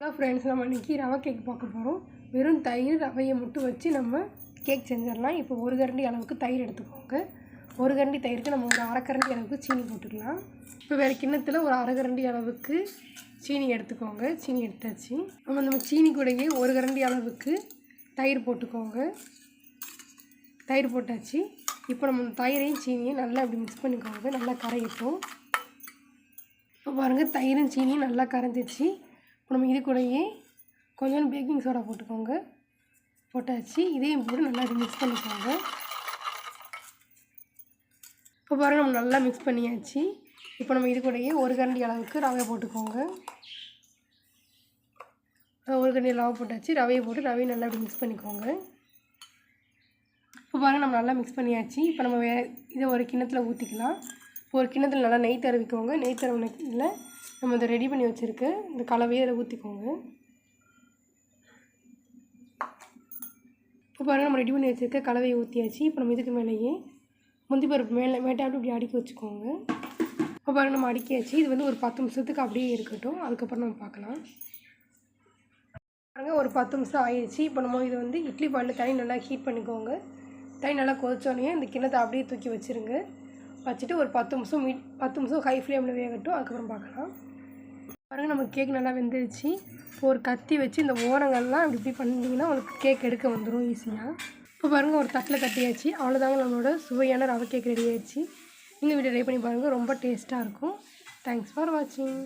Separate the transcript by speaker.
Speaker 1: Hello friends நம்ம இன்றைக்கி ரவை கேக் பார்க்க போகிறோம் வெறும் தயிர் ரவையை மட்டும் வச்சு நம்ம கேக் செஞ்சிடலாம். இப்போ ஒரு கரண்டி அளவுக்கு தயிர் எடுத்துக்கோங்க. ஒரு கரண்டி தயிருக்கு நம்ம ஒரு அரை கரண்டி அளவுக்கு சீனி போட்டுக்கலாம் இப்போ வேறு கிண்ணத்தில் ஒரு அரை கரண்டி அளவுக்கு சீனி எடுத்துக்கோங்க. சீனி எடுத்தாச்சு. நம்ம நம்ம சீனி கூடயே ஒரு கரண்டி அளவுக்கு தயிர் போட்டுக்கோங்க. தயிர் போட்டாச்சு. இப்போ நம்ம தயிரையும் சீனியும் நல்லா அப்படி மிக்ஸ் பண்ணிக்கோங்க. நல்லா கரையிட்டோம். இப்போ பாருங்கள் தயிரும் சீனியும் நல்லா கரைஞ்சிச்சு. இப்போ நம்ம இது கூடயே கொஞ்சம் பேக்கிங் சோடா போட்டுக்கோங்க. போட்டாச்சு. இதையும் போட்டு நல்லா மிக்ஸ் பண்ணிக்கோங்க. இப்போ பாருங்கள் நம்ம நல்லா மிக்ஸ் பண்ணியாச்சு. இப்போ நம்ம இது கூடயே ஒரு கரண்டி அளவுக்கு ரவை போட்டுக்கோங்க. ஒரு கரண்டி ரவை போட்டாச்சு. ரவையை போட்டு ரவையை நல்லா அப்படி மிக்ஸ் பண்ணிக்கோங்க. இப்போ பாருங்கள் நம்ம நல்லா மிக்ஸ் பண்ணியாச்சு. இப்போ நம்ம வே இதை ஒரு கிண்ணத்தில் ஊற்றிக்கலாம் இப்போ ஒரு கிண்ணத்தில் நல்லா நெய் தடவிக்கோங்க. நெய் இல்லை நம்ம இதை ரெடி பண்ணி வச்சுருக்கு. இந்த கலவையை அதில் ஊற்றிக்கோங்க இப்போ பாருங்கள் நம்ம ரெடி பண்ணி வச்சுருக்க கலவையை ஊற்றியாச்சு இப்போ நம்ம இதுக்கு மேலேயே முந்தி பருப்பு மேலே மேட்டாப்பி இப்படி அடுக்கி வச்சுக்கோங்க. இப்போ பாருங்கள் நம்ம அடுக்கியாச்சு. இது வந்து ஒரு பத்து நிமிஷத்துக்கு அப்படியே இருக்கட்டும். அதுக்கப்புறம் நம்ம பார்க்கலாம். பாருங்கள் ஒரு பத்து நிமிஷம் ஆயிடுச்சு. இப்போ நம்ம இதை வந்து இட்லி பாலில் தண்ணி நல்லா ஹீட் பண்ணிக்கோங்க. தண்ணி நல்லா கொதிச்சோடனே இந்த கிண்ணத்தை அப்படியே தூக்கி வச்சுருங்க. வச்சுட்டு ஒரு பத்து நிமிஷம் மீட் பத்து நிமிஷம் ஹை ஃப்ளேமில் வேகட்டும் அதுக்கப்புறம் பார்க்கலாம். பாருங்கள் நம்ம கேக் நல்லா வெந்துருச்சு. இப்போ ஒரு கத்தி வச்சு இந்த ஓரங்கள்லாம் இப்படி இப்படி பண்ணிங்கன்னா உங்களுக்கு கேக் எடுக்க வந்துடும் ஈஸியாக இப்போ பாருங்கள் ஒரு தட்டில் கட்டியாச்சு. அவ்வளோதாங்க நம்மளோட சுவையான ரவை கேக் ரெடி ஆயிடுச்சு. நீங்கள் வீடியோ ட்ரை பண்ணி பாருங்கள் ரொம்ப டேஸ்ட்டாக இருக்கும். தேங்க்ஸ் ஃபார் வாட்சிங்